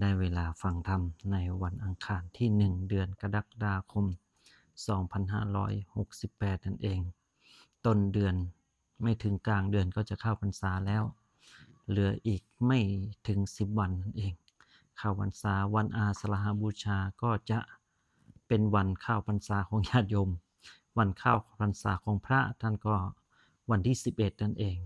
ได้เวลาฟังธรรมในวันอังคารที่ 1 เดือนกรกฎาคม 2568 นั่นเอง ต้นเดือนไม่ถึงกลางเดือนก็จะเข้าพรรษาแล้ว เหลืออีกไม่ถึง 10 วันนั่นเอง เข้าพรรษาวันอาสาฬหบูชาก็จะเป็นวันเข้าพรรษาของญาติโยม วันเข้าพรรษาของพระท่านก็วันที่ 11 นั่นเอง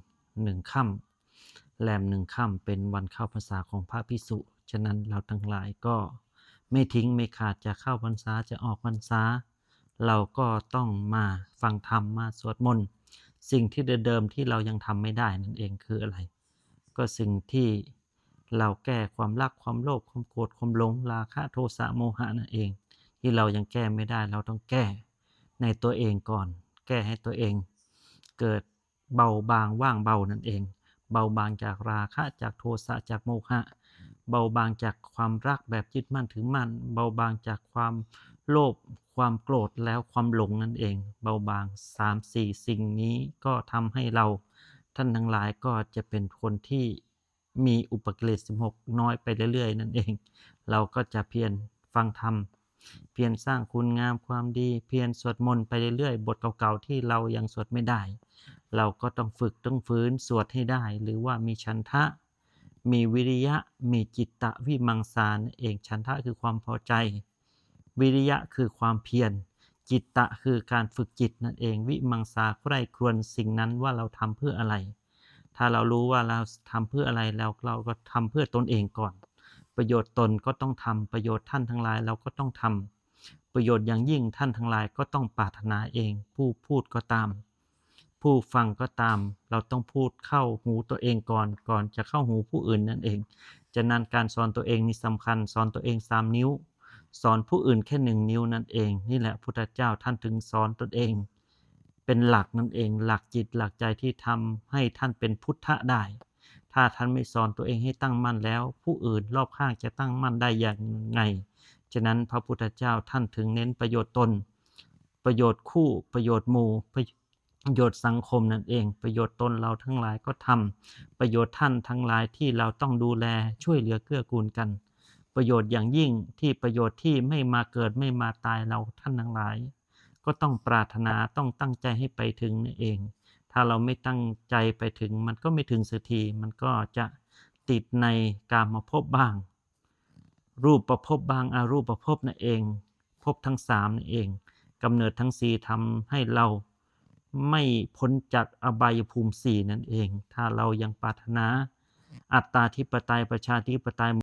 หนึ่งค่ำแรมหนึ่งค่ำเป็นวันเข้าพรรษาของพระพิสุ ฉะนั้นเราทั้งหลายก็ไม่ทิ้งไม่ขาดจะเข้าพรรษาจะออกพรรษา เราก็ต้องมาฟังธรรมมาสวดมนต์สิ่งที่เดิมๆที่เรายังทำไม่ได้นั่นเองคืออะไร ก็สิ่งที่เราแก้ความรักความโลภความโกรธความหลงราคะโทสะโมหะนั่นเอง ที่เรายังแก้ไม่ได้เราต้องแก้ในตัวเองก่อน แก้ให้ตัวเอง เกิดเบาบางว่างเบานั่นเอง เบาบางจากราคะจากโทสะจากโมหะ เบาบางจากความรักแบบยึดมั่นถือมั่น เบาบางจากความโลภความโกรธแล้วความหลงนั่นเอง เบาบางสามสี่สิ่งนี้ก็ทำให้เราท่านทั้งหลายก็จะเป็นคนที่มีอุปกิเลส16 น้อยไปเรื่อยๆ นั่นเอง เราก็จะเพียรฟังธรรม เพียรสร้างคุณงามความดี เพียรสวดมนต์ไปเรื่อยๆ บทเก่าๆ ที่เรายังสวดไม่ได้ เราก็ต้องฝึกต้องฟื้นสวดให้ได้ หรือว่ามีชันทะ มีวิริยะ มีจิตตะวิมังสานั่นเองชันทะคือความพอใจ วิริยะคือความเพียร จิตตะคือการฝึกจิตนั่นเอง วิมังสาใคร่ครวญสิ่งนั้นว่าเราทำเพื่ออะไร ถ้าเรารู้ว่าเราทำเพื่ออะไรแล้วเราก็ทำเพื่อตนเองก่อน ประโยชน์ตนก็ต้องทำประโยชน์ท่านทั้งหลายเราก็ต้องทำประโยชน์อย่างยิ่งท่านทั้งหลายก็ต้องปรารถนาเอง ผู้พูดก็ตาม ผู้ฟังก็ตาม เราต้องพูดเข้าหูตัวเองก่อนก่อนจะเข้าหูผู้อื่นนั่นเองฉะนั้นการสอนตัวเองนี่สำคัญ สอนตัวเองสามนิ้ว สอนผู้อื่นแค่หนึ่งนิ้วนั่นเอง นี่แหละพุทธเจ้าท่านถึงสอนตนเอง เป็นหลักนั่นเอง หลักจิตหลักใจที่ทำให้ท่านเป็นพุทธะได้ ถ้าท่านไม่สอนตัวเองให้ตั้งมั่นแล้ว ผู้อื่นรอบข้างจะตั้งมั่นได้อย่างไงฉะนั้นพระพุทธเจ้าท่านถึงเน้นประโยชน์ตน ประโยชน์คู่ประโยชน์หมู่ ประโยชน์สังคมนั่นเอง ประโยชน์ตนเราทั้งหลายก็ทำประโยชน์ท่านทั้งหลายที่เราต้องดูแลช่วยเหลือเกื้อกูลกัน ประโยชน์อย่างยิ่งที่ประโยชน์ที่ไม่มาเกิดไม่มาตายเราท่านทั้งหลาย ก็ต้องปรารถนาต้องตั้งใจให้ไปถึงนั่นเอง ถ้าเราไม่ตั้งใจไปถึงมันก็ไม่ถึงสักทีมันก็จะติดในกามาพบบ้าง รูปประพบบ้างอารูปประพบนั่นเอง พบทั้งสามนั่นเองกำเนิดทั้งสี่ทำให้เรา ไม่พ้นจากอบายภูมิสี่นั่นเอง ถ้าเรายังปรารถนาอัตตาธิปไตยประชาธิปไตย